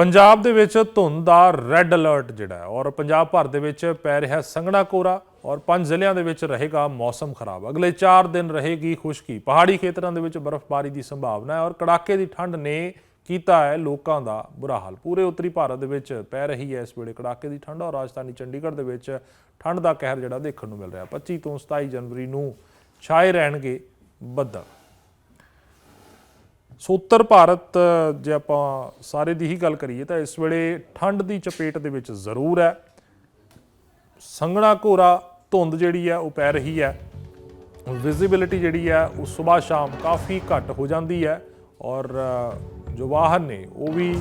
ਪੰਜਾਬ ਦੇ ਵਿੱਚ ਧੁੰਦ ਦਾ ਰੈੱਡ ਅਲਰਟ ਜਿਹੜਾ ਹੈ ਔਰ ਪੰਜਾਬ ਭਰ ਦੇ ਵਿੱਚ ਪੈ ਰਿਹਾ ਸੰਘਣਾ ਕੋਰਾ ਔਰ ਪੰਜ ਜ਼ਿਲ੍ਹਿਆਂ ਦੇ ਵਿੱਚ ਰਹੇਗਾ ਮੌਸਮ ਖਰਾਬ। ਅਗਲੇ 4 ਦਿਨ ਰਹੇਗੀ ਖੁਸ਼ਕੀ। ਪਹਾੜੀ ਖੇਤਰਾਂ ਦੇ ਵਿੱਚ ਬਰਫ਼ਬਾਰੀ ਦੀ ਸੰਭਾਵਨਾ ਹੈ ਔਰ ਕੜਾਕੇ ਦੀ ਠੰਡ ਨੇ ਕੀਤਾ ਹੈ ਲੋਕਾਂ ਦਾ ਬੁਰਾ ਹਾਲ। ਪੂਰੇ ਉੱਤਰੀ ਭਾਰਤ ਦੇ ਵਿੱਚ ਪੈ ਰਹੀ ਹੈ ਇਸ ਵੇਲੇ ਕੜਾਕੇ ਦੀ ਠੰਡ ਔਰ ਰਾਜਧਾਨੀ ਚੰਡੀਗੜ੍ਹ ਦੇ ਵਿੱਚ ਠੰਡ ਦਾ ਕਹਿਰ ਜਿਹੜਾ ਦੇਖਣ ਨੂੰ ਮਿਲ ਰਿਹਾ। 25 ਤੋਂ 27 ਜਨਵਰੀ ਨੂੰ ਛਾਏ ਰਹਿਣਗੇ ਬੱਦਲ। ਸੋ ਉੱਤਰ ਭਾਰਤ ਜੇ ਆਪਾਂ ਸਾਰੇ ਦੀ ਹੀ ਗੱਲ ਕਰੀਏ ਤਾਂ ਇਸ ਵੇਲੇ ਠੰਡ ਦੀ ਚਪੇਟ ਦੇ ਵਿੱਚ ਜ਼ਰੂਰ ਹੈ। ਸੰਘਣਾ ਘੋਰਾ ਧੁੰਦ ਜਿਹੜੀ ਹੈ ਉਹ ਪੈ ਰਹੀ ਹੈ। ਵਿਜ਼ਿਬਿਲਿਟੀ ਜਿਹੜੀ ਹੈ ਉਹ ਸਵੇਰ ਸ਼ਾਮ ਕਾਫੀ ਘੱਟ ਹੋ ਜਾਂਦੀ ਹੈ ਔਰ ਜੋ ਵਾਹਨ ਨੇ ਉਹ ਵੀ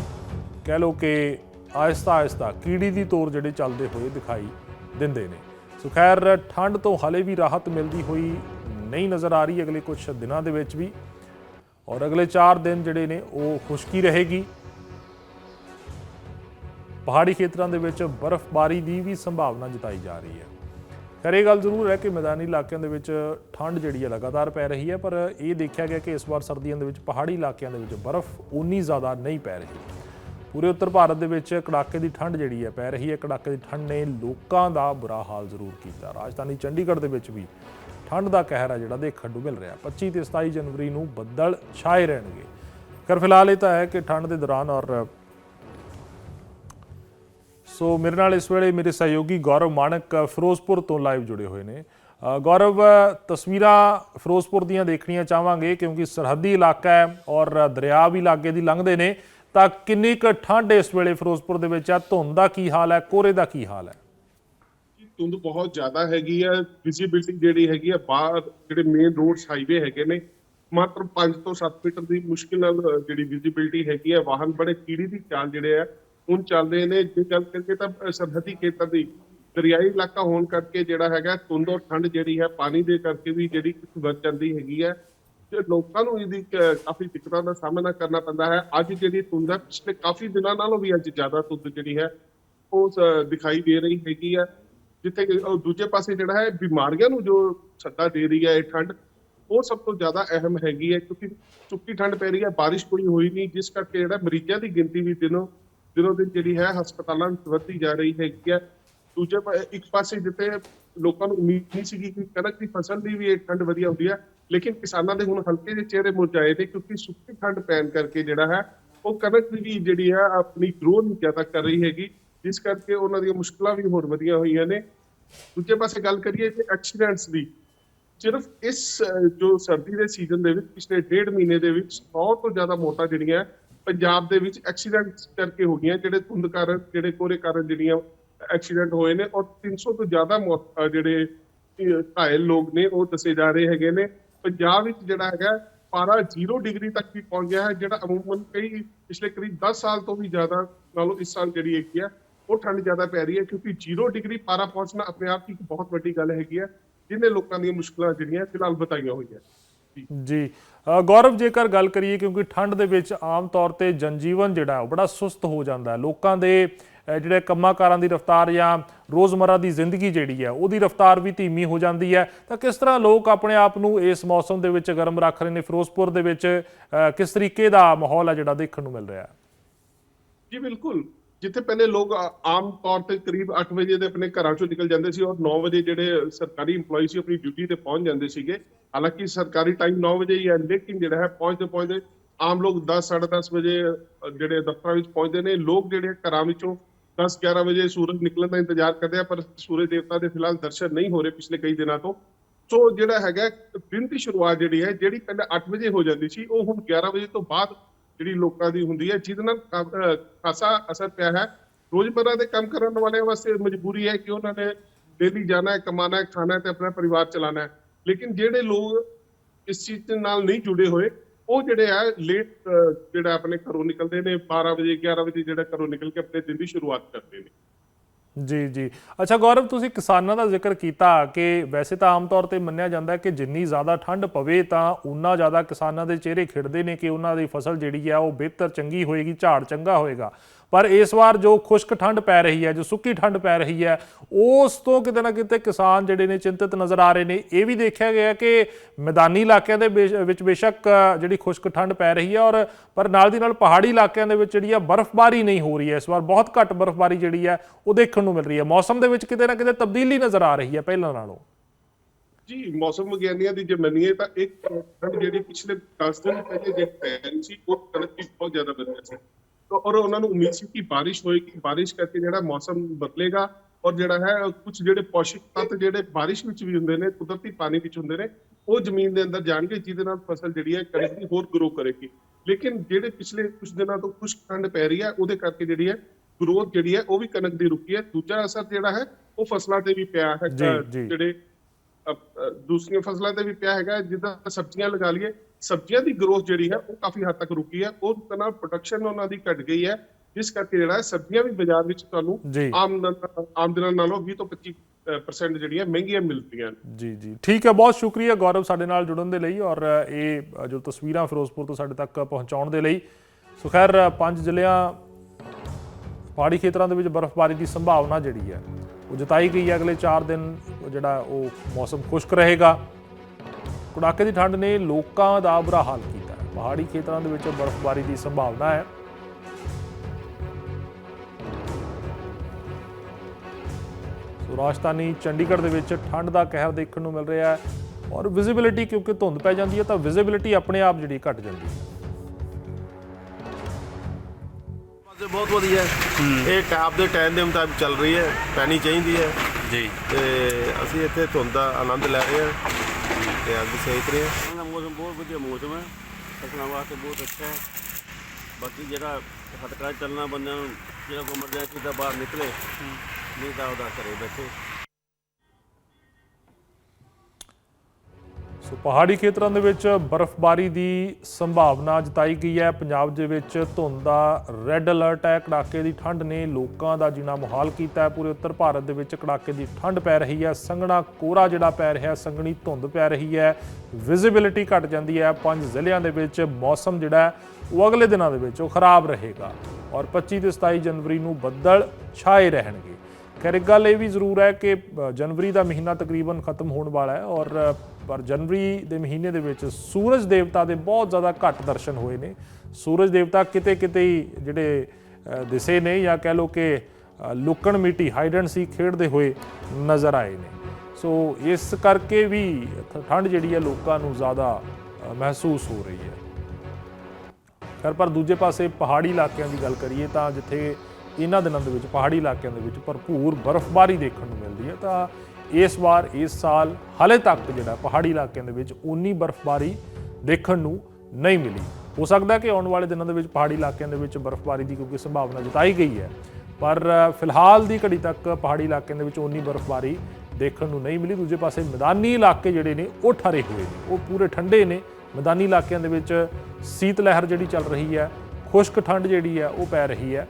ਕਹਿ ਲਓ ਕਿ ਆਹਿਸਤਾ ਆਇਸਤਾ ਕੀੜੀ ਦੀ ਤੌਰ ਜਿਹੜੇ ਚੱਲਦੇ ਹੋਏ ਦਿਖਾਈ ਦਿੰਦੇ ਨੇ। ਸੋ ਖੈਰ, ਠੰਡ ਤੋਂ ਹਲੇ ਵੀ ਰਾਹਤ ਮਿਲਦੀ ਹੋਈ ਨਹੀਂ ਨਜ਼ਰ ਆ ਰਹੀ ਅਗਲੇ ਕੁਝ ਦਿਨਾਂ ਦੇ ਵਿੱਚ ਵੀ। ਔਰ ਅਗਲੇ 4 ਦਿਨ ਜਿਹੜੇ ਨੇ ਉਹ ਖੁਸ਼ਕੀ ਰਹੇਗੀ। ਪਹਾੜੀ ਖੇਤਰਾਂ ਦੇ ਵਿੱਚ ਬਰਫ਼ਬਾਰੀ ਦੀ ਵੀ ਸੰਭਾਵਨਾ ਜਤਾਈ ਜਾ ਰਹੀ ਹੈ। ਖੈਰ, ਇਹ ਗੱਲ ਜ਼ਰੂਰ ਹੈ ਕਿ ਮੈਦਾਨੀ ਇਲਾਕਿਆਂ ਦੇ ਵਿੱਚ ਠੰਡ ਜਿਹੜੀ ਹੈ ਲਗਾਤਾਰ ਪੈ ਰਹੀ ਹੈ, ਪਰ ਇਹ ਦੇਖਿਆ ਗਿਆ ਕਿ ਇਸ ਵਾਰ ਸਰਦੀਆਂ ਦੇ ਵਿੱਚ ਪਹਾੜੀ ਇਲਾਕਿਆਂ ਦੇ ਵਿੱਚ ਬਰਫ਼ ਉਨੀ ਜ਼ਿਆਦਾ ਨਹੀਂ ਪੈ ਰਹੀ। ਪੂਰੇ ਉੱਤਰ ਭਾਰਤ ਦੇ ਵਿੱਚ ਕੜਾਕੇ ਦੀ ਠੰਡ ਜਿਹੜੀ ਹੈ ਪੈ ਰਹੀ ਹੈ। ਕੜਾਕੇ ਦੀ ਠੰਡ ਨੇ ਲੋਕਾਂ ਦਾ ਬੁਰਾ ਹਾਲ ਜ਼ਰੂਰ ਕੀਤਾ। ਰਾਜਧਾਨੀ ਚੰਡੀਗੜ੍ਹ ਦੇ ਵਿੱਚ ਵੀ ਠੰਡ ਦਾ ਕਹਿਰ ਹੈ ਜਿਹੜਾ ਦੇਖਣ ਨੂੰ ਮਿਲ ਰਿਹਾ। 25 ਤੇ 27 ਜਨਵਰੀ ਨੂੰ ਬੱਦਲ ਛਾਏ ਰਹਿਣਗੇ। ਕਰ ਫਿਲਹਾਲ ਇਹ ਤਾਂ ਹੈ ਕਿ ਠੰਡ ਦੇ ਦੌਰਾਨ ਔਰ ਸੋ ਮੇਰੇ ਨਾਲ ਇਸ ਵੇਲੇ ਮੇਰੇ ਸਹਿਯੋਗੀ ਗੌਰਵ ਮਾਨਕ ਫਿਰੋਜ਼ਪੁਰ ਤੋਂ ਲਾਈਵ ਜੁੜੇ ਹੋਏ ਨੇ। ਗੌਰਵ, ਤਸਵੀਰਾਂ ਫਿਰੋਜ਼ਪੁਰ ਦੀਆਂ ਦੇਖਣੀਆਂ ਚਾਹਾਂਗੇ ਕਿਉਂਕਿ ਸਰਹੱਦੀ ਇਲਾਕਾ ਹੈ ਔਰ ਦਰਿਆ ਵੀ ਲਾਗੇ ਦੀ ਲੰਘਦੇ ਨੇ। ਤਾਂ ਕਿੰਨੀ ਕੁ ਠੰਡ ਇਸ ਵੇਲੇ ਫਿਰੋਜ਼ਪੁਰ ਦੇ ਵਿੱਚ ਹੈ? ਧੁੰਦ ਦਾ ਕੀ ਹਾਲ ਹੈ? ਕੋਰੇ ਦਾ ਕੀ ਹਾਲ ਹੈ? ਧੁੰਦ ਬਹੁਤ ਜ਼ਿਆਦਾ ਹੈਗੀ ਆ ਵਿਜ਼ਿਬਿਲਟੀ ਜਿਹੜੀ ਹੈਗੀ ਆ, ਬਾਹਰ ਜਿਹੜੇ ਮੇਨ ਰੋਡਸ ਹਾਈਵੇ ਹੈਗੇ ਨੇ, ਮਾਤਰ 5 ਤੋਂ 7 ਮੀਟਰ ਦੀ ਮੁਸ਼ਕਿਲ ਨਾਲ ਜਿਹੜੀ ਵਿਜ਼ਿਬਿਲਟੀ ਹੈਗੀ ਆ, ਵਾਹਨ ਬੜੇ ਕੀੜੀ ਦੀ ਚਾਲ ਜਿਹੜੇ ਆ, ਹੁਣ ਚੱਲਦੇ ਨੇ। ਜੇ ਗੱਲ ਕਰੀਏ ਤਾਂ ਸਰਹੱਦੀ ਖੇਤਰ ਦੀ, ਦਰਿਆਈ ਇਲਾਕਾ ਹੋਣ ਕਰਕੇ ਜਿਹੜਾ ਹੈਗਾ, ਧੁੰਦ ਔਰ ਠੰਡ ਜਿਹੜੀ ਹੈ, ਪਾਣੀ ਦੇ ਕਰਕੇ ਵੀ ਜਿਹੜੀ ਵੱਧ ਜਾਂਦੀ ਹੈਗੀ ਹੈ ਤੇ ਲੋਕਾਂ ਨੂੰ ਇਹਦੀ ਕ- ਕਾਫੀ ਦਿੱਕਤਾਂ ਦਾ ਸਾਹਮਣਾ ਕਰਨਾ ਪੈਂਦਾ ਹੈ। ਅੱਜ ਜਿਹੜੀ ਧੁੰਦ ਹੈ ਪਿਛਲੇ ਕਾਫੀ ਦਿਨਾਂ ਨਾਲੋਂ ਵੀ ਅੱਜ ਜ਼ਿਆਦਾ ਧੁੰਦ ਜਿਹੜੀ ਹੈ, ਉਹ ਦਿਖਾਈ ਦੇ ਰਹੀ ਹੈਗੀ ਹੈ ਜਿੱਥੇ ਦੂਜੇ ਪਾਸੇ ਜਿਹੜਾ ਹੈ, ਬਿਮਾਰੀਆਂ ਨੂੰ ਜੋ ਸੱਦਾ ਦੇ ਰਹੀ ਹੈ ਇਹ ਠੰਡ, ਉਹ ਸਭ ਤੋਂ ਜ਼ਿਆਦਾ ਅਹਿਮ ਹੈਗੀ ਹੈ ਕਿਉਂਕਿ ਚੁੱਕੀ ਠੰਡ ਪੈ ਰਹੀ ਹੈ, ਬਾਰਿਸ਼ ਕੋਈ ਹੋਈ ਨਹੀਂ, ਜਿਸ ਕਰਕੇ ਜਿਹੜਾ ਮਰੀਜ਼ਾਂ ਦੀ ਗਿਣਤੀ ਵੀ ਦਿਨੋਂ ਦਿਨੋਂ ਦਿਨ ਜਿਹੜੀ ਹੈ, ਹਸਪਤਾਲਾਂ ਵਿੱਚ ਵੱਧਦੀ ਜਾ ਰਹੀ ਹੈਗੀ ਹੈ। ਦੂਜੇ ਪਾ- ਇੱਕ ਪਾਸੇ ਜਿੱਥੇ ਲੋਕਾਂ ਨੂੰ ਉਮੀਦ ਨਹੀਂ ਸੀਗੀ ਕਿ ਕਣਕ ਦੀ ਫਸਲ ਦੀ ਵੀ ਇਹ ਠੰਡ ਵਧੀਆ ਹੁੰਦੀ ਹੈ, ਲੇਕਿਨ ਕਿਸਾਨਾਂ ਦੇ ਹੁਣ ਹਲਕੇ ਜਿਹੇ ਚਿਹਰੇ ਮੁਰਝਾਏ ਨੇ ਕਿਉਂਕਿ ਸੁੱਕੀ ਠੰਡ ਪੈਣ ਕਰਕੇ ਜਿਹੜਾ ਹੈ, ਉਹ ਕਣਕ ਦੀ ਵੀ ਜਿਹੜੀ ਹੈ, ਆਪਣੀ ਗਰੋਥ ਨਹੀਂ ਜ਼ਿਆਦਾ ਕਰ ਰਹੀ ਹੈਗੀ। ਜਿਸ ਕਰਕੇ ਉਹਨਾਂ ਦੀਆਂ ਮੁਸ਼ਕਲਾਂ ਵੀ ਹੋਰ ਵਧੀਆਂ ਹੋਈਆਂ ਨੇ। ਦੂਜੇ ਪਾਸੇ ਗੱਲ ਕਰੀਏ ਜੇ ਐਕਸੀਡੈਂਟਸ ਦੀ, ਸਿਰਫ ਇਸ ਜੋ ਸਰਦੀ ਦੇ ਸੀਜ਼ਨ ਦੇ ਵਿੱਚ, ਪਿਛਲੇ ਡੇਢ ਮਹੀਨੇ ਦੇ ਵਿੱਚ 100 ਤੋਂ ਜ਼ਿਆਦਾ ਮੌਤਾਂ ਜਿਹੜੀਆਂ ਪੰਜਾਬ ਦੇ ਵਿੱਚ ਐਕਸੀਡੈਂਟਸ ਕਰਕੇ ਹੋ ਗਈਆਂ, ਜਿਹੜੇ ਧੁੰਦ ਕਾਰਨ, ਜਿਹੜੇ ਕੋਰੇ ਕਾਰਨ ਜਿਹੜੀਆਂ ਐਕਸੀਡੈਂਟ ਹੋਏ ਨੇ ਔਰ 300 ਤੋਂ ਜ਼ਿਆਦਾ ਮੌਤ ਜਿਹੜੇ ਘਾਇਲ ਲੋਕ ਨੇ, ਉਹ ਦੱਸੇ ਜਾ ਰਹੇ ਹੈਗੇ ਨੇ। ਪੰਜਾਬ ਵਿੱਚ ਜਿਹੜਾ ਹੈਗਾ ਪਾਰਾ 0 ਡਿਗਰੀ ਤੱਕ ਵੀ ਪਹੁੰਚ ਗਿਆ ਹੈ, ਜਿਹੜਾ ਅਮੂਮਨ ਕਈ ਪਿਛਲੇ ਕਰੀਬ 10 ਸਾਲ ਤੋਂ ਵੀ ਜ਼ਿਆਦਾ ਨਾਲੋਂ ਇਸ ਸਾਲ ਜਿਹੜੀ ਹੈਗੀ ਆ ਉਹ ਠੰਡ ਜ਼ਿਆਦਾ ਪੈ ਰਹੀ ਹੈ ਕਿਉਂਕਿ 0 ਡਿਗਰੀ ਪਾਰਾ ਪਹੁੰਚਣਾ ਆਪਣੇ ਆਪ 'ਚ ਇੱਕ ਬਹੁਤ ਵੱਡੀ ਗੱਲ ਹੈਗੀ ਹੈ ਜਿਹਨੇ ਲੋਕਾਂ ਦੀਆਂ ਮੁਸ਼ਕਲਾਂ ਜਿਹੜੀਆਂ ਫਿਲਹਾਲ ਬਤਾਈਆਂ ਹੋਈਆਂ। ਜੀ। ਗੌਰਵ ਜੇਕਰ ਗੱਲ ਕਰੀਏ ਕਿਉਂਕਿ ਠੰਡ ਦੇ ਵਿੱਚ ਆਮ ਤੌਰ ਤੇ ਜਨਜੀਵਨ ਜਿਹੜਾ ਹੈ ਉਹ ਬੜਾ ਸੁਸਤ ਹੋ ਜਾਂਦਾ ਹੈ। ਲੋਕਾਂ ਦੇ ਜਿਹੜੇ ਕੰਮਾਂ-ਕਾਰਾਂ ਦੀ ਰਫ਼ਤਾਰ ਜਾਂ ਰੋਜ਼ਮਰਾ ਦੀ ਜ਼ਿੰਦਗੀ ਜਿਹੜੀ ਹੈ ਉਹਦੀ ਰਫ਼ਤਾਰ ਵੀ ਧੀਮੀ ਹੋ ਜਾਂਦੀ ਹੈ। ਤਾਂ ਕਿਸ ਤਰ੍ਹਾਂ ਲੋਕ ਆਪਣੇ ਆਪ ਨੂੰ ਇਸ ਮੌਸਮ ਦੇ ਵਿੱਚ ਗਰਮ ਰੱਖ ਰਹੇ ਨੇ? ਫਿਰੋਜ਼ਪੁਰ ਦੇ ਵਿੱਚ ਕਿਸ ਤਰੀਕੇ ਦਾ ਮਾਹੌਲ ਹੈ ਜਿਹੜਾ ਦੇਖਣ ਨੂੰ ਮਿਲ ਰਿਹਾ ਹੈ? ਜੀ ਬਿਲਕੁਲ। ਜਿੱਥੇ ਪਹਿਲੇ ਲੋਕ ਆਮ ਤੌਰ ਤੇ ਕਰੀਬ 8 ਵਜੇ ਦੇ ਆਪਣੇ ਘਰਾਂ ਚੋਂ ਨਿਕਲ ਜਾਂਦੇ ਸੀ ਔਰ 9 ਵਜੇ ਜਿਹੜੇ ਸਰਕਾਰੀ EMPLOYE ਸੀ ਆਪਣੀ ਡਿਊਟੀ ਤੇ ਪਹੁੰਚ ਜਾਂਦੇ ਸੀਗੇ। ਹਾਲਾਂਕਿ ਸਰਕਾਰੀ ਟਾਈਮ 9 ਵਜੇ ਹੀ ਹੈ, ਲੇਕਿਨ ਜਿਹੜਾ ਹੈ ਪਹੁੰਚਦੇ ਪਹੁੰਚਦੇ ਆਮ ਲੋਕ 10 10:30 ਵਜੇ ਜਿਹੜੇ ਦਫ਼ਤਰਾਂ ਵਿੱਚ ਪਹੁੰਚਦੇ ਨੇ। ਲੋਕ ਜਿਹੜੇ ਘਰਾਂ ਵਿੱਚੋਂ 10 11 ਵਜੇ ਸੂਰਜ ਨਿਕਲਣ ਦਾ ਇੰਤਜ਼ਾਰ ਕਰਦੇ ਆ, ਪਰ ਸੂਰਜ ਦੇਵਤਾ ਦੇ ਫਿਲਹਾਲ ਦਰਸ਼ਨ ਨਹੀਂ ਹੋ ਰਹੇ ਪਿਛਲੇ ਕਈ ਦਿਨਾਂ ਤੋਂ। ਸੋ ਜਿਹੜਾ ਹੈਗਾ ਦਿਨ ਦੀ ਸ਼ੁਰੂਆਤ ਜਿਹੜੀ ਹੈ, ਜਿਹੜੀ ਪਹਿਲਾਂ 8 ਵਜੇ ਹੋ ਜਾਂਦੀ ਸੀ, ਉਹ ਹੁਣ 11 ਵਜੇ ਤੋਂ ਬਾਅਦ ਜਿਹੜੀ ਲੋਕਾਂ ਦੀ ਹੁੰਦੀ ਹੈ ਜਿਹਦੇ ਨਾਲ ਖਾਸਾ ਅਸਰ ਪਿਆ ਹੈ। ਰੋਜ਼ਮਰਰਾ ਦੇ ਕੰਮ ਕਰਨ ਵਾਲਿਆਂ ਵਾਸਤੇ ਮਜਬੂਰੀ ਹੈ ਕਿ ਉਹਨਾਂ ਨੇ ਡੇਲੀ ਜਾਣਾ ਹੈ ਕਮਾਣਾ ਹੈ, ਖਾਣਾ ਹੈ ਤੇ ਆਪਣਾ ਪਰਿਵਾਰ ਚਲਾਣਾ ਹੈ। ਲੇਕਿਨ ਜਿਹੜੇ ਲੋਕ ਇਸ ਚੀਜ਼ ਦੇ ਨਾਲ ਨਹੀਂ ਜੁੜੇ ਹੋਏ, ਉਹ ਜਿਹੜੇ ਆ ਲੇਟ ਜਿਹੜਾ ਆਪਣੇ ਘਰੋਂ ਨਿਕਲਦੇ ਨੇ 12 ਵਜੇ 11 ਵਜੇ ਜਿਹੜਾ ਘਰੋਂ ਨਿਕਲ ਕੇ ਆਪਣੇ ਦਿਨ ਦੀ ਸ਼ੁਰੂਆਤ ਕਰਦੇ ਨੇ। ਜੀ ਜੀ। ਅੱਛਾ, ਗੌਰਵ, ਤੁਸੀਂ ਕਿਸਾਨਾਂ ਦਾ ਜ਼ਿਕਰ ਕੀਤਾ ਕਿ ਵੈਸੇ ਤਾਂ ਆਮ ਤੌਰ ਤੇ ਮੰਨਿਆ ਜਾਂਦਾ ਹੈ ਕਿ ਜਿੰਨੀ ਜ਼ਿਆਦਾ ਠੰਡ ਪਵੇ ਤਾਂ ਉਨਾ ਜ਼ਿਆਦਾ ਕਿਸਾਨਾਂ ਦੇ ਚਿਹਰੇ ਖਿੜਦੇ ਨੇ ਕਿ ਉਹਨਾਂ ਦੀ ਫਸਲ ਜਿਹੜੀ ਆ ਉਹ ਬਿਹਤਰ ਚੰਗੀ ਹੋਏਗੀ, ਝਾੜ ਚੰਗਾ ਹੋਏਗਾ। ਪਰ ਇਸ ਵਾਰ ਜੋ ਖੁਸ਼ਕ ਠੰਡ ਪੈ ਰਹੀ ਹੈ, ਜੋ ਸੁੱਕੀ ਠੰਡ ਪੈ ਰਹੀ ਹੈ, ਉਸ ਤੋਂ ਕਿਤੇ ਨਾ ਕਿਤੇ ਕਿਸਾਨ ਜਿਹੜੇ ਨੇ ਚਿੰਤਤ ਨਜ਼ਰ ਆ ਰਹੇ ਨੇ। ਇਹ ਵੀ ਦੇਖਿਆ ਗਿਆ ਕਿ ਮੈਦਾਨੀ ਇਲਾਕਿਆਂ ਦੇ ਵਿੱਚ ਬੇਸ਼ੱਕ ਜਿਹੜੀ ਖੁਸ਼ਕ ਠੰਡ ਪੈ ਰਹੀ ਹੈ ਔਰ ਪਰ ਨਾਲ ਦੀ ਨਾਲ ਪਹਾੜੀ ਇਲਾਕਿਆਂ ਦੇ ਵਿੱਚ ਜਿਹੜੀ ਆ ਬਰਫ਼ਬਾਰੀ ਨਹੀਂ ਹੋ ਰਹੀ ਹੈ। ਇਸ ਵਾਰ ਬਹੁਤ ਘੱਟ ਬਰਫ਼ਬਾਰੀ ਜਿਹੜੀ ਹੈ, ਉਹ ਦੇਖਣ ਨੂੰ ਮਿਲ ਰਹੀ ਹੈ। ਮੌਸਮ ਦੇ ਵਿੱਚ ਕਿਤੇ ਨਾ ਕਿਤੇ ਤਬਦੀਲੀ ਨਜ਼ਰ ਆ ਰਹੀ ਹੈ ਪਹਿਲਾਂ ਨਾਲੋਂ। ਜੀ, ਮੌਸਮ ਵਿਗਿਆਨੀਆਂ ਦੀ ਜੇ ਮੰਨੀਏ ਤਾਂ ਇੱਕ ਜਿਹੜੀ ਪਿਛਲੇ 10 ਦਿਨ ਪਹਿਲੇ ਜੇ ਪੈ ਰਹੀ ਸੀ, ਉਹ ਕਣਕ ਬਹੁਤ ਜ਼ਿਆਦਾ ਵਧੀਆ ਸੀ। ਤਾਂ ਔਰ ਉਹਨਾਂ ਨੂੰ ਉਮੀਦ ਸੀ ਕਿ ਬਾਰਿਸ਼ ਹੋਏਗੀ ਬਾਰਿਸ਼ ਕਰਕੇ ਜਿਹੜਾ ਮੌਸਮ ਬਦਲੇਗਾ ਔਰ ਜਿਹੜਾ ਹੈ ਕੁਝ ਜਿਹੜੇ ਪੌਸ਼ਟਿਕ ਤੱਤ ਜਿਹੜੇ ਬਾਰਿਸ਼ ਵਿੱਚ ਵੀ ਹੁੰਦੇ ਨੇ ਕੁਦਰਤੀ ਪਾਣੀ ਵਿੱਚ ਹੁੰਦੇ ਨੇ ਉਹ ਜ਼ਮੀਨ ਦੇ ਅੰਦਰ ਜਾਣਗੇ ਜਿਹਦੇ ਨਾਲ ਫਸਲ ਜਿਹੜੀ ਹੈ ਕਣਕ ਦੀ ਹੋਰ ਗਰੋ ਕਰੇਗੀ ਲੇਕਿਨ ਜਿਹੜੇ ਪਿਛਲੇ ਕੁਝ ਦਿਨਾਂ ਤੋਂ ਖੁਸ਼ਕ ਠੰਡ ਪੈ ਰਹੀ ਹੈ ਉਹਦੇ ਕਰਕੇ ਜਿਹੜੀ ਹੈ ਗਰੋਥ ਜਿਹੜੀ ਹੈ ਉਹ ਵੀ ਕਣਕ ਦੀ ਰੁਕੀ ਹੈ ਦੂਜਾ ਅਸਰ ਜਿਹੜਾ ਹੈ ਉਹ ਫਸਲਾਂ ਤੇ ਵੀ ਪਿਆ ਹੈ। ਜਿਹੜੇ ਦੂਸਰੀਆਂ ਫਸਲਾਂ ਤੇ ਵੀ ਪਿਆ ਹੈਗਾ ਜਿੱਦਾਂ ਸਬਜ਼ੀਆਂ ਲਗਾ ਲਈਏ ਸਬਜ਼ੀਆਂ ਦੀ ਗਰੋਥ ਜਿਹੜੀ ਹੈ ਉਹ ਕਾਫੀ ਹੱਦ ਤੱਕ ਰੁਕੀ ਹੈ। ਉਹ ਨਾਲ ਪ੍ਰੋਡਕਸ਼ਨ ਉਹਨਾਂ ਦੀ ਘਟ ਗਈ ਹੈ ਜਿਸ ਕਰਕੇ ਜਿਹੜਾ ਸਬਜ਼ੀਆਂ ਵੀ ਬਾਜ਼ਾਰ ਵਿੱਚ ਤੁਹਾਨੂੰ ਜੀ। ਆਮ ਨ- ਆਮ ਦਿਨਾਂ ਨਾਲੋਂ 20 ਤੋਂ 25% percent ਜਿਹੜੀਆਂ ਮਹਿੰਗੀਆਂ ਮਿਲਦੀਆਂ ਜੀ ਜੀ। ਠੀਕ ਹੈ ਬਹੁਤ ਸ਼ੁਕਰੀਆ ਗੌਰਵ ਸਾਡੇ ਨਾਲ ਜੁੜਨ ਦੇ ਲਈ ਔਰ ਇਹ ਜੋ ਤਸਵੀਰਾਂ ਫਿਰੋਜ਼ਪੁਰ ਤੋਂ ਸਾਡੇ ਤੱਕ ਪਹੁੰਚਾਉਣ ਦੇ ਲਈ। ਸੋ ਖੈਰ ਪੰਜ ਜ਼ਿਲ੍ਹਿਆਂ ਪਹਾੜੀ ਖੇਤਰਾਂ ਦੇ ਵਿੱਚ ਬਰਫ਼ਬਾਰੀ ਦੀ ਸੰਭਾਵਨਾ ਜਿਹੜੀ ਹੈ ਉਹ ਜਤਾਈ ਗਈ ਹੈ ਅਗਲੇ 4 ਦਿਨ। ਜਿਹੜਾ ਉਹ ਮੌਸਮ ਖੁਸ਼ਕ ਰਹੇਗਾ। ਕੜਾਕੇ ਦੀ ਠੰਡ ਨੇ ਲੋਕਾਂ ਦਾ ਬੁਰਾ ਹਾਲ ਕੀਤਾ ਹੈ। ਪਹਾੜੀ ਖੇਤਰਾਂ ਦੇ ਵਿੱਚ ਬਰਫ਼ਬਾਰੀ ਦੀ ਸੰਭਾਵਨਾ ਹੈ। ਸੋ ਰਾਜਧਾਨੀ ਚੰਡੀਗੜ੍ਹ ਦੇ ਵਿੱਚ ਠੰਡ ਦਾ ਕਹਿਰ ਦੇਖਣ ਨੂੰ ਮਿਲ ਰਿਹਾ ਹੈ ਔਰ ਵਿਜ਼ਿਬਿਲਿਟੀ ਕਿਉਂਕਿ ਧੁੰਦ ਪੈ ਜਾਂਦੀ ਹੈ ਤਾਂ ਵਿਜ਼ਿਬਿਲਿਟੀ ਆਪਣੇ ਆਪ ਜਿਹੜੀ ਘਟ ਜਾਂਦੀ ਹੈ। ਬਹੁਤ ਵਧੀਆ ਹੈ। ਇਹ ਟਾਪ ਦੇ ਟਾਈਮ ਦੇ ਮੁਤਾਬਿਕ ਚੱਲ ਰਹੀ ਹੈ। ਪੈਣੀ ਚਾਹੀਦੀ ਹੈ। ਜੀ। ਤੇ ਅਸੀਂ ਇੱਥੇ ਧੁੰਦ ਦਾ ਆਨੰਦ ਲੈ ਰਹੇ ਹਾਂ। ਤੇ ਅੱਜ ਸੇਕ ਰਹੇ ਹਾਂ। ਦਾ ਮੌਸਮ ਬਹੁਤ ਵਧੀਆ ਮੌਸਮ ਹੈ। ਫਸਲਾਂ ਵਾਸਤੇ ਬਹੁਤ ਅੱਛਾ ਹੈ। ਬਾਕੀ ਜਿਹੜਾ ਖਤਰਾ ਚੱਲਣਾ ਬੰਦਿਆਂ ਨੂੰ ਜਿਹੜਾ ਕੋਈ ਐਮਰਜੈਂਸੀ ਦਾ ਬਾਹਰ ਨਿਕਲੇ ਨਹੀਂ ਤਾਂ ਉਹਦਾ ਘਰੇ ਬੈਠੇ। ਸੋ ਪਹਾੜੀ ਖੇਤਰਾਂ ਦੇ ਵਿੱਚ ਬਰਫ਼ਬਾਰੀ ਦੀ ਸੰਭਾਵਨਾ ਜਤਾਈ ਗਈ ਹੈ। ਪੰਜਾਬ ਦੇ ਵਿੱਚ ਧੁੰਦ ਦਾ ਰੈੱਡ ਅਲਰਟ ਹੈ। ਕੜਾਕੇ ਦੀ ਠੰਡ ਨੇ ਲੋਕਾਂ ਦਾ ਜੀਣਾ ਮੁਹਾਲ ਕੀਤਾ ਹੈ। ਪੂਰੇ ਉੱਤਰ ਭਾਰਤ ਦੇ ਵਿੱਚ ਕੜਾਕੇ ਦੀ ਠੰਡ ਪੈ ਰਹੀ ਹੈ। ਸੰਘਣਾ ਕੋਹਰਾ ਜਿਹੜਾ ਪੈ ਰਿਹਾ, ਸੰਘਣੀ ਧੁੰਦ ਪੈ ਰਹੀ ਹੈ। ਵਿਜ਼ਿਬਿਲਿਟੀ ਘਟ ਜਾਂਦੀ ਹੈ। ਪੰਜ ਜ਼ਿਲ੍ਹਿਆਂ ਦੇ ਵਿੱਚ ਮੌਸਮ ਜਿਹੜਾ ਉਹ ਅਗਲੇ ਦਿਨਾਂ ਦੇ ਵਿੱਚ ਉਹ ਖਰਾਬ ਰਹੇਗਾ। ਔਰ 25 ਤੇ 27 ਜਨਵਰੀ ਨੂੰ ਬੱਦਲ ਛਾਏ ਰਹਿਣਗੇ। ਖੈਰ, ਇੱਕ ਗੱਲ ਇਹ ਵੀ ਜ਼ਰੂਰ ਹੈ ਕਿ ਜਨਵਰੀ ਦਾ ਮਹੀਨਾ ਤਕਰੀਬਨ ਖਤਮ ਹੋਣ ਵਾਲਾ ਹੈ। ਔਰ ਪਰ ਜਨਵਰੀ ਦੇ ਮਹੀਨੇ ਦੇ ਵਿੱਚ ਸੂਰਜ ਦੇਵਤਾ ਦੇ ਬਹੁਤ ਜ਼ਿਆਦਾ ਘੱਟ ਦਰਸ਼ਨ ਹੋਏ ਨੇ। ਸੂਰਜ ਦੇਵਤਾ ਕਿਤੇ ਕਿਤੇ ਹੀ ਜਿਹੜੇ ਦਿਸੇ ਨੇ ਜਾਂ ਕਹਿ ਲਓ ਕਿ ਅ, ਲੁਕਣ ਮਿੱਟੀ ਹਾਈਡ ਐਂਡ ਸੀ ਖੇਡਦੇ ਹੋਏ ਨਜ਼ਰ ਆਏ ਨੇ। ਸੋ ਇਸ ਕਰਕੇ ਵੀ ਠੰਡ ਜਿਹੜੀ ਹੈ ਲੋਕਾਂ ਨੂੰ ਜ਼ਿਆਦਾ ਮਹਿਸੂਸ ਹੋ ਰਹੀ ਹੈ। ਖੈਰ ਪਰ ਦੂਜੇ ਪਾਸੇ ਪਹਾੜੀ ਇਲਾਕਿਆਂ ਦੀ ਗੱਲ ਕਰੀਏ ਤਾਂ ਜਿੱਥੇ ਇਹਨਾਂ ਦਿਨਾਂ ਦੇ ਵਿੱਚ ਪਹਾੜੀ ਇਲਾਕਿਆਂ ਦੇ ਵਿੱਚ ਭਰਪੂਰ ਬਰਫ਼ਬਾਰੀ ਦੇਖਣ ਨੂੰ ਮਿਲਦੀ ਹੈ ਤਾਂ ਇਸ ਵਾਰ, ਇਸ ਸਾਲ, ਹਲੇ ਤੱਕ ਜਿਹੜਾ ਪਹਾੜੀ ਇਲਾਕਿਆਂ ਦੇ ਵਿੱਚ ਉਨੀ ਬਰਫ਼ਬਾਰੀ ਦੇਖਣ ਨੂੰ ਨਹੀਂ ਮਿਲੀ। ਹੋ ਸਕਦਾ ਕਿ ਆਉਣ ਵਾਲੇ ਦਿਨਾਂ ਦੇ ਵਿੱਚ ਪਹਾੜੀ ਇਲਾਕਿਆਂ ਦੇ ਵਿੱਚ ਬਰਫ਼ਬਾਰੀ ਦੀ ਕਿਉਂਕਿ ਸੰਭਾਵਨਾ ਜਤਾਈ ਗਈ ਹੈ। ਪਰ, ਫਿਲਹਾਲ ਦੀ ਘੜੀ ਤੱਕ ਪਹਾੜੀ ਇਲਾਕਿਆਂ ਦੇ ਵਿੱਚ ਉਨੀ ਬਰਫ਼ਬਾਰੀ ਦੇਖਣ ਨੂੰ ਨਹੀਂ ਮਿਲੀ। ਦੂਜੇ ਪਾਸੇ ਮੈਦਾਨੀ ਇਲਾਕੇ ਜਿਹੜੇ ਨੇ, ਉਹ ਠਰੇ ਹੋਏ ਨੇ। ਉਹ ਪੂਰੇ ਠੰਡੇ ਨੇ। ਮੈਦਾਨੀ ਇਲਾਕਿਆਂ ਦੇ ਵਿੱਚ ਸੀਤ ਲਹਿਰ ਜਿਹੜੀ ਚੱਲ ਰਹੀ ਹੈ, ਖੁਸ਼ਕ ਠੰਡ ਜਿਹੜੀ ਹੈ, ਉਹ ਪੈ ਰਹੀ ਹੈ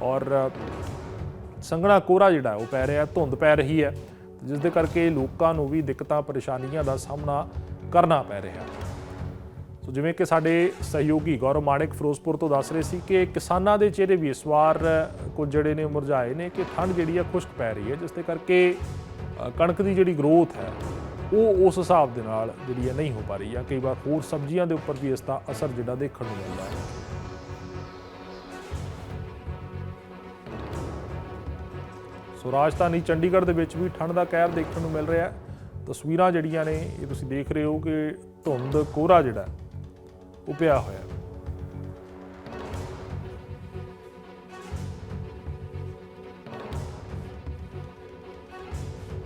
ਔਰ ਸੰਘਣਾ ਕੋਹਰਾ ਜਿਹੜਾ, ਉਹ ਪੈ ਰਿਹਾ, ਧੁੰਦ ਪੈ ਰਹੀ ਹੈ। ਜਿਸ ਦੇ ਕਰਕੇ ਲੋਕਾਂ ਨੂੰ ਵੀ ਦਿੱਕਤਾਂ, ਪਰੇਸ਼ਾਨੀਆਂ ਦਾ ਸਾਹਮਣਾ ਕਰਨਾ ਪੈ ਰਿਹਾ। ਸੋ ਜਿਵੇਂ ਕਿ ਸਾਡੇ ਸਹਿਯੋਗੀ ਗੌਰਵ ਮਾਣਿਕ ਫਿਰੋਜ਼ਪੁਰ ਤੋਂ ਦੱਸ ਰਹੇ ਸੀ ਕਿ ਕਿਸਾਨਾਂ ਦੇ ਚਿਹਰੇ ਵੀ ਇਸ ਵਾਰ ਕੁਝ ਜਿਹੜੇ ਨੇ ਮੁਰਝਾਏ ਨੇ ਕਿ ਠੰਡ ਜਿਹੜੀ ਆ ਖੁਸ਼ਕ ਪੈ ਰਹੀ ਹੈ, ਜਿਸ ਦੇ ਕਰਕੇ ਕਣਕ ਦੀ ਜਿਹੜੀ ਗਰੋਥ ਹੈ, ਉਹ ਉਸ ਹਿਸਾਬ ਦੇ ਨਾਲ ਜਿਹੜੀ ਹੈ ਨਹੀਂ ਹੋ ਪਾ ਰਹੀ ਹੈ ਕਈ ਵਾਰ ਹੋਰ ਸਬਜ਼ੀਆਂ ਦੇ ਉੱਪਰ ਵੀ ਇਸ ਦਾ ਅਸਰ ਜਿਹੜਾ ਦੇਖਣ ਨੂੰ ਮਿਲਦਾ ਹੈ। ਸੋ ਰਾਜਧਾਨੀ ਚੰਡੀਗੜ੍ਹ ਦੇ ਵਿੱਚ ਵੀ ਠੰਡ ਦਾ ਕਹਿਰ ਦੇਖਣ ਨੂੰ ਮਿਲ ਰਿਹਾ ਹੈ। ਤਸਵੀਰਾਂ ਜਿਹੜੀਆਂ ਨੇ, ਇਹ ਤੁਸੀਂ ਦੇਖ ਰਹੇ ਹੋ ਕਿ ਧੁੰਦ ਕੋਹਰਾ ਜਿਹੜਾ ਉਹ ਪਿਆ ਹੋਇਆ ਹੈ।